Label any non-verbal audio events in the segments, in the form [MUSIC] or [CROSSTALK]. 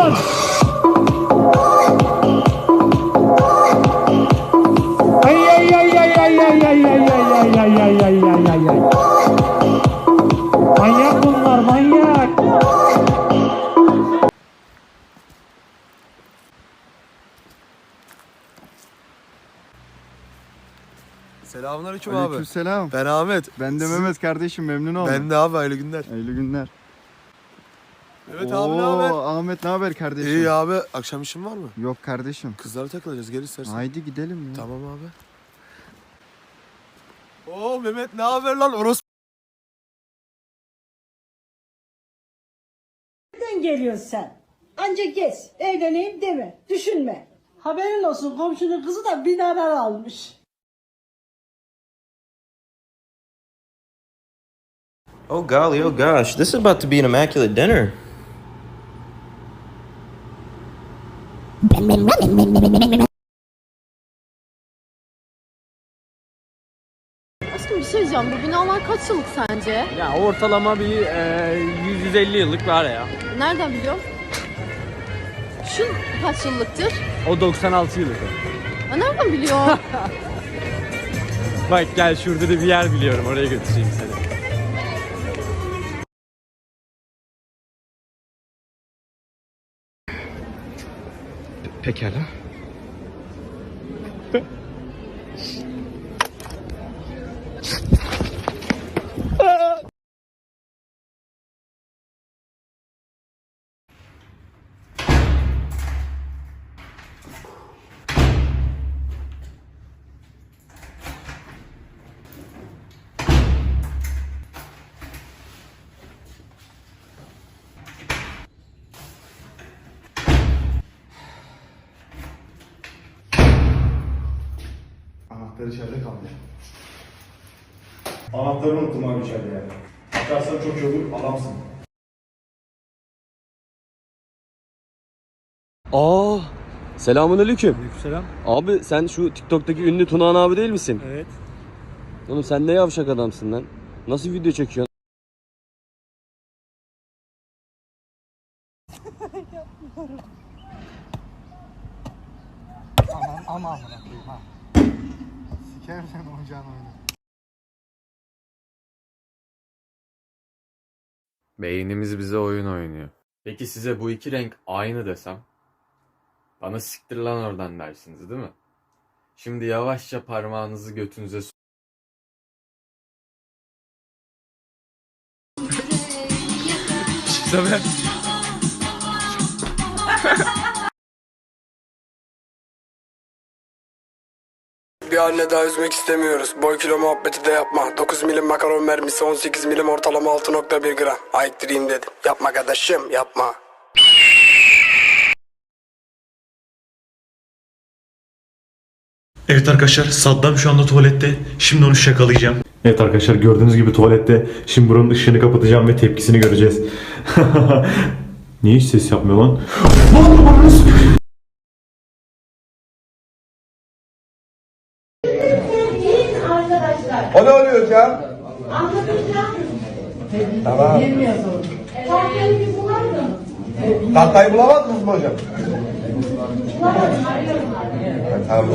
lan. Ay ay ay ay ay ay ay ay ay ay ay ay ay ay ay ay. Manyak bunlar manyak. Selamünaleyküm abi. Aleykümselam. Ben Ahmet. Ben de Mehmet kardeşim memnun oldum. Ben de abi hayırlı günler. Hayırlı günler. Evet abi ne haber? Oo, Ahmet ne haber kardeşim? İyi abi. Akşam işin var mı? Yok kardeşim. Kızlara takılacağız. Gel istersen. Haydi gidelim ya. Tamam abi. Oo Mehmet ne haber lan? Orospu. Nereden geliyorsun sen? Anca gez, eğleneyim deme, düşünme. Haberin olsun komşunun kızı da binadan almış. Oh golly, oh gosh, this is about to be an immaculate dinner. Aşkım bir şey diyeceğim. Bu binalar kaç yıllık sence? Ya ortalama bir e, 100-150 yıllık var ya. Nereden biliyorsun? Şu kaç yıllıktır? O 96 yıllık. Ha, nereden biliyor? [LAUGHS] Bak gel şurada da bir yer biliyorum oraya götüreyim seni. Pekala. [LAUGHS] Anahtarı unuttum abi içeride yani. Açarsan çok iyi olur, adamsın. Aa, selamun aleyküm. Selam. Abi sen şu TikTok'taki ünlü Tunağan abi değil misin? Evet. Oğlum sen ne yavşak adamsın lan. Nasıl video çekiyorsun? Aman aman amına koyayım ha. Sikerim sen oyuncağın oyunu. Beynimiz bize oyun oynuyor. Peki size bu iki renk aynı desem? Bana siktir lan oradan dersiniz değil mi? Şimdi yavaşça parmağınızı götünüze so- Bir [LAUGHS] anne daha üzmek istemiyoruz. Boy kilo muhabbeti de yapma. 9 milim makaron mermisi 18 milim ortalama 6.1 gram. Ayıktırayım dedim. Yapma kardeşim yapma. Evet arkadaşlar Saddam şu anda tuvalette. Şimdi onu şakalayacağım. Evet arkadaşlar gördüğünüz gibi tuvalette. Şimdi buranın ışığını kapatacağım ve tepkisini göreceğiz. [LAUGHS] Niye hiç ses yapmıyor lan? O ne oluyor hocam? Tamam. Tahtayı bulamadınız mı hocam? Tamam.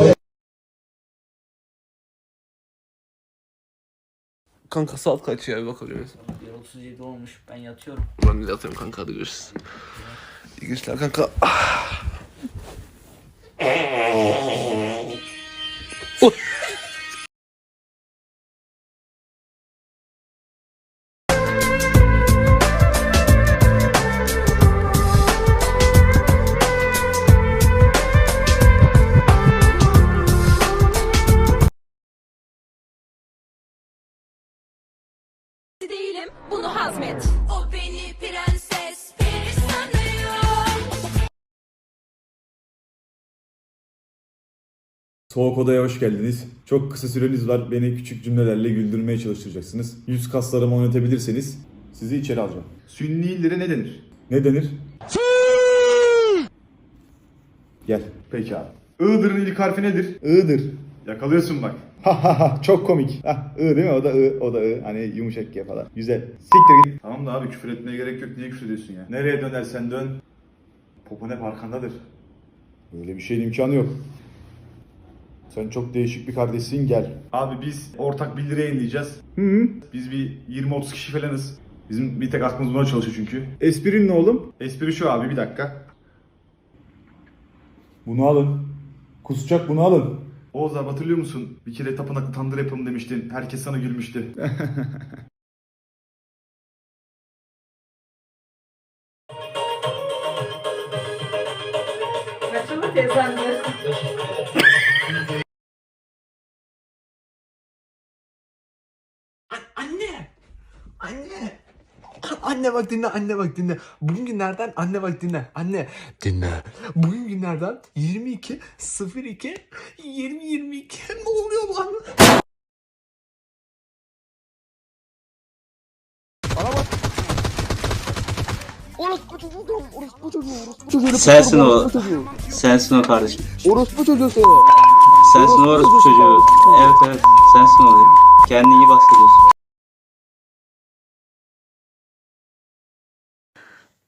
Kanka saat kaç ya bir bakabiliriz. 37 olmuş ben yatıyorum. Ben de yatıyorum kanka hadi görüşürüz. İyi geceler kanka. Ah. Uy. [LAUGHS] değilim. Bunu hazmet. O beni prenses peri sanıyor. Soğuk odaya hoş geldiniz. Çok kısa süreniz var. Beni küçük cümlelerle güldürmeye çalışacaksınız. Yüz kaslarımı oynatabilirseniz sizi içeri alacağım. Sünni ne denir? Ne denir? Gel. Peki abi. Iğdır'ın ilk harfi nedir? Iğdır. Yakalıyorsun bak. Ha ha ha çok komik. Ha, I değil mi? O da I, o da I. Hani yumuşak G falan. Güzel. Siktir git. Tamam da abi küfür etmeye gerek yok. Niye küfür ediyorsun ya? Nereye dönersen dön. Popon hep arkandadır. Böyle bir şeyin imkanı yok. Sen çok değişik bir kardeşsin gel. Abi biz ortak bildiri yayınlayacağız. Hı hı. Biz bir 20-30 kişi falanız. Bizim bir tek aklımız buna çalışıyor çünkü. Esprin ne oğlum? Espri şu abi bir dakika. Bunu alın. Kusacak bunu alın. Oğuz abi hatırlıyor musun? Bir kere tapınaklı tandır yapalım demiştin. Herkes sana gülmüştü. [LAUGHS] Kaçımı teyzemdir. Anne! Anne! [LAUGHS] Anne bak dinle, anne bak dinle. Bugün günlerden anne bak dinle. Anne dinle. Bugün günlerden 22 02 20 22 ne oluyor lan? Sensin o. Sensin o kardeşim. Orospu çocuğu seni. Sensin o orospu çocuğu. Evet evet. Sensin o. Kendini iyi bahsediyorsun.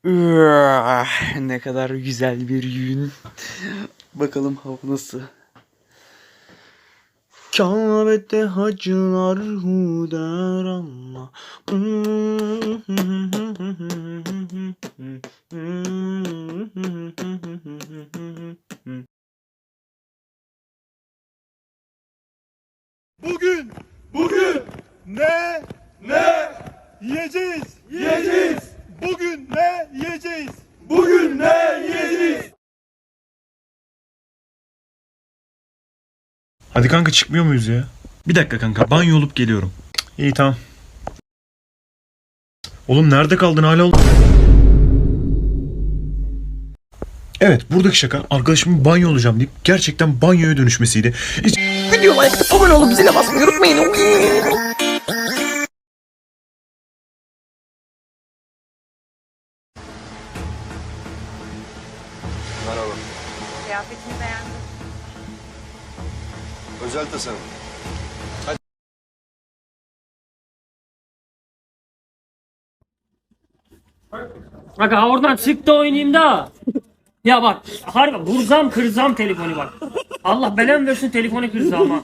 Ne kadar güzel bir gün. Bakalım hava nasıl. Kabe'de hacılar hu der ama. Bugün, bugün ne, ne yiyeceğiz, yiyeceğiz. Ne yiyeceğiz, bugün ne yiyeceğiz. Hadi kanka çıkmıyor muyuz ya? Bir dakika kanka banyo olup geliyorum. İyi tamam. Oğlum nerede kaldın hala ol- Evet buradaki şaka arkadaşımın banyo olacağım deyip gerçekten banyoya dönüşmesiydi. Hiç... Videoya abone olup zile basmayı unutmayın. Merhaba. Kıyafetini beğendim. Özel tasarım. Bak ha oradan çık da oynayayım da. Ya bak harbi vursam kırsam telefonu bak. Allah belamı versin telefonu kırsam ha.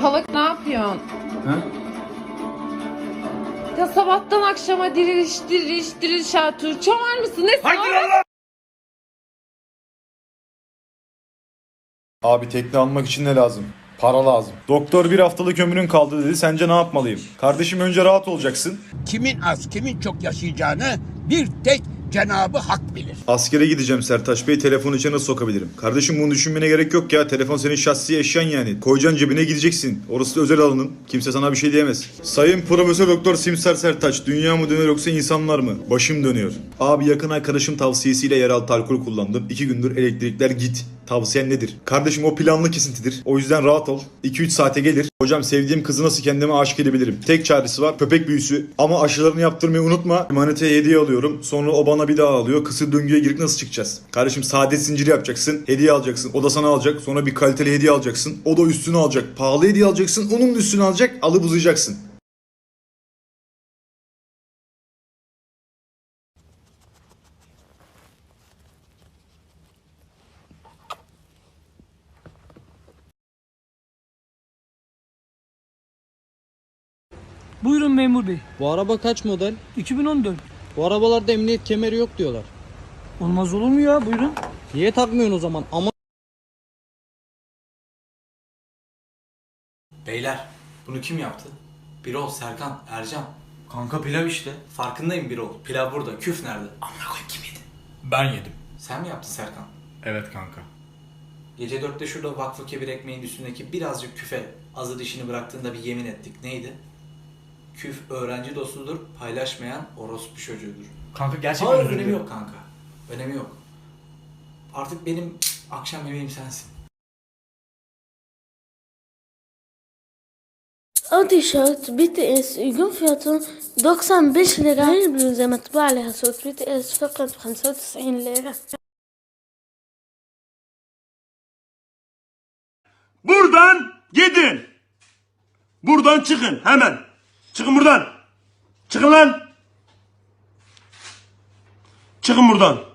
Halak ne yapıyorsun? Ya sabahtan akşama diriliş diriliş diriliş Ertuğrul. Çamar mısın? Ne Abi tekne almak için ne lazım? Para lazım. Doktor bir haftalık ömrün kaldı dedi. Sence ne yapmalıyım? Kardeşim önce rahat olacaksın. Kimin az, kimin çok yaşayacağını bir tek Cenabı Hak bilir. Askere gideceğim Sertaç Bey. Telefonu içine nasıl sokabilirim? Kardeşim bunu düşünmene gerek yok ya. Telefon senin şahsi eşyan yani. Koyacaksın cebine gideceksin. Orası da özel alanın. Kimse sana bir şey diyemez. Sayın Profesör Doktor Simsar Sertaç. Dünya mı dönüyor yoksa insanlar mı? Başım dönüyor. Abi yakın arkadaşım tavsiyesiyle yeraltı alkol kullandım. İki gündür elektrikler git. Tavsiyen nedir? Kardeşim o planlı kesintidir. O yüzden rahat ol. 2-3 saate gelir. Hocam sevdiğim kızı nasıl kendime aşık edebilirim? Tek çaresi var. Köpek büyüsü. Ama aşılarını yaptırmayı unutma. Maniteye hediye alıyorum. Sonra o bana bir daha alıyor. Kısır döngüye girip nasıl çıkacağız? Kardeşim saadet zinciri yapacaksın. Hediye alacaksın. O da sana alacak. Sonra bir kaliteli hediye alacaksın. O da üstünü alacak. Pahalı hediye alacaksın. Onun üstünü alacak. Alıp uzayacaksın. Buyurun memur bey. Bu araba kaç model? 2014. Bu arabalarda emniyet kemeri yok diyorlar. Olmaz olur mu ya buyurun. Niye takmıyorsun o zaman? Ama Beyler bunu kim yaptı? Birol, Serkan, Ercan. Kanka pilav işte. Farkındayım Birol. Pilav burada. Küf nerede? Amına koyayım kim yedi? Ben yedim. Sen mi yaptın Serkan? Evet kanka. Gece dörtte şurada vakfı kebir ekmeğin üstündeki birazcık küfe azı dişini bıraktığında bir yemin ettik. Neydi? Küf öğrenci dostudur, paylaşmayan orospu çocuğudur. Kanka gerçekten Hayır özür önemi dilerim. yok kanka. Önemi yok. Artık benim akşam yemeğim sensin. O tişört BTS uygun fiyatı 95 lira. Her bluza matbaa عليها صوت BTS فقط 95 lira. Buradan gidin. Buradan çıkın hemen. Çıkın buradan. Çıkın lan. Çıkın buradan.